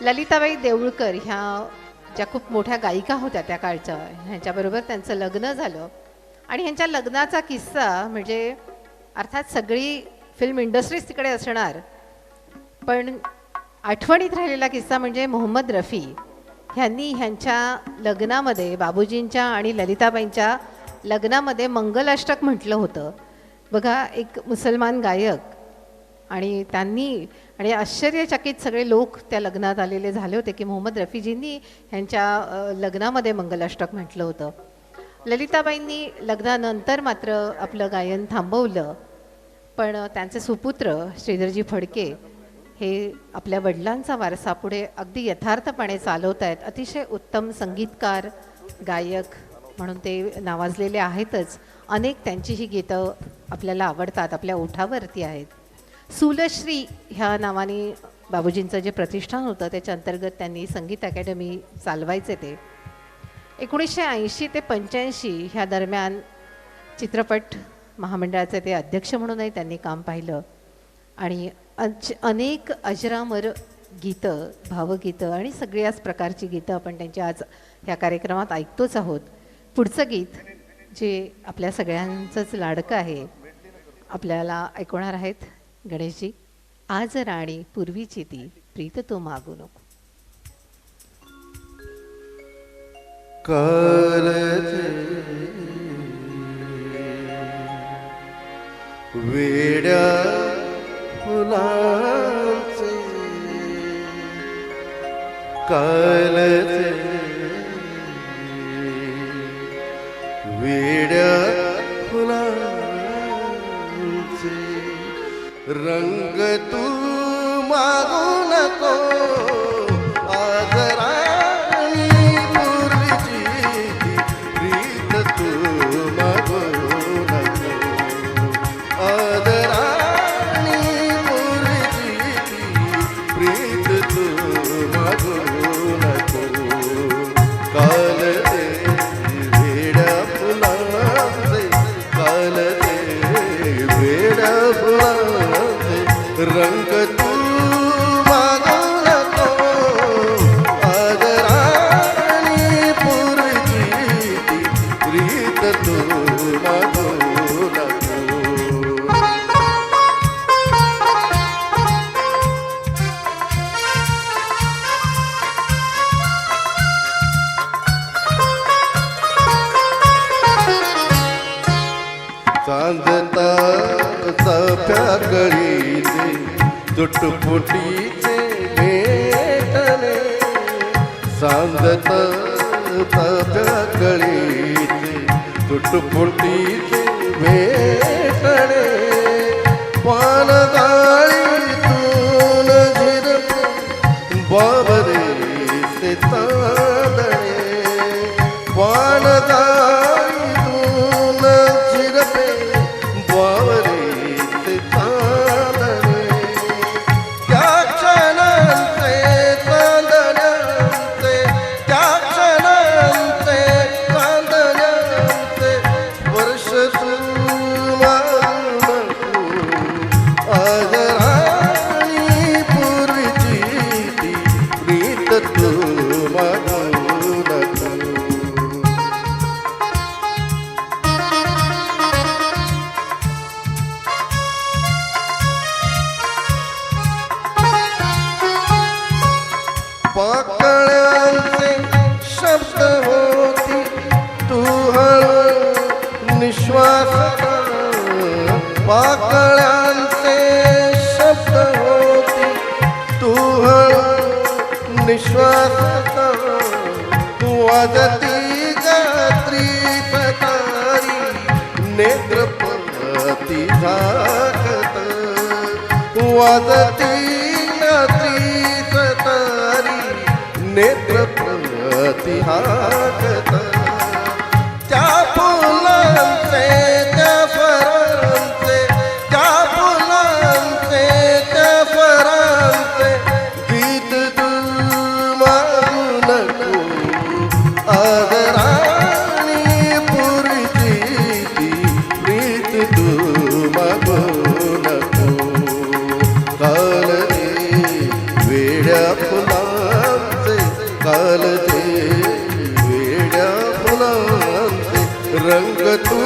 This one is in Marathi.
ललिताबाई देऊळकर ह्या ज्या खूप मोठ्या गायिका होत्या त्या काळच्या ह्यांच्याबरोबर त्यांचं लग्न झालं. आणि ह्यांच्या लग्नाचा किस्सा म्हणजे अर्थात सगळी फिल्म इंडस्ट्रीज तिकडे असणार पण आठवणीत राहिलेला किस्सा म्हणजे मोहम्मद रफी. ह्यांनी ह्यांच्या लग्नामध्ये बाबूजींच्या आणि ललिताबाईंच्या लग्नामध्ये मंगलाष्टक म्हटलं होतं. बघा एक मुसलमान गायक आणि त्यांनी आणि आश्चर्यचकित सगळे लोक त्या लग्नात आलेले झाले होते की मोहम्मद रफीजींनी ह्यांच्या लग्नामध्ये मंगलाष्टक म्हटलं होतं. ललिताबाईंनी लग्नानंतर मात्र आपलं गायन थांबवलं पण त्यांचे सुपुत्र श्रीधरजी फडके हे आपल्या वडिलांचा वारसा पुढे अगदी यथार्थपणे चालवत आहेत अतिशय उत्तम संगीतकार गायक म्हणून ते नावाजलेले आहेतच. अनेक त्यांची ही गीतं आपल्याला आवडतात आपल्या ओठावरती आहेत. सुलश्री ह्या नावाने बाबूजींचं जे प्रतिष्ठान होतं त्याच्या अंतर्गत त्यांनी संगीत अकॅडमी चालवायचे ते. एकोणीसशे ऐंशी ते पंच्याऐंशी ह्या दरम्यान चित्रपट महामंडळाचे ते अध्यक्ष म्हणूनही त्यांनी काम पाहिलं. आणि अनेक अजरामर गीतं भावगीतं आणि सगळ्याच प्रकारची गीतं आपण त्यांची आज ह्या कार्यक्रमात ऐकतोच आहोत. पुढचं गीत जे आपल्या सगळ्यांचंच लाडकं आहे आपल्याला ऐकवणार आहेत गणेशजी आज राणी पूर्वीची ती प्रीत तो मागू नको. वेड्या फुलांचे कालचे वेड्या फुलांचे. रंग तू मागू नको. आज फुलांचे रंग तू मागू දුටු පුටිසේ වේටනේ සඳත තද කලීතේ දුටු පුටිසේ වේ पाकळ्यांचे शब्द होती तू हळू निश्वास पाकळ्यांचे शब्द होती तू हळू निश्वास तू वाजती गात्री सतारी नेत्रपती झाकत वाजती नेत्र प्रतिहागत त्या रंग तू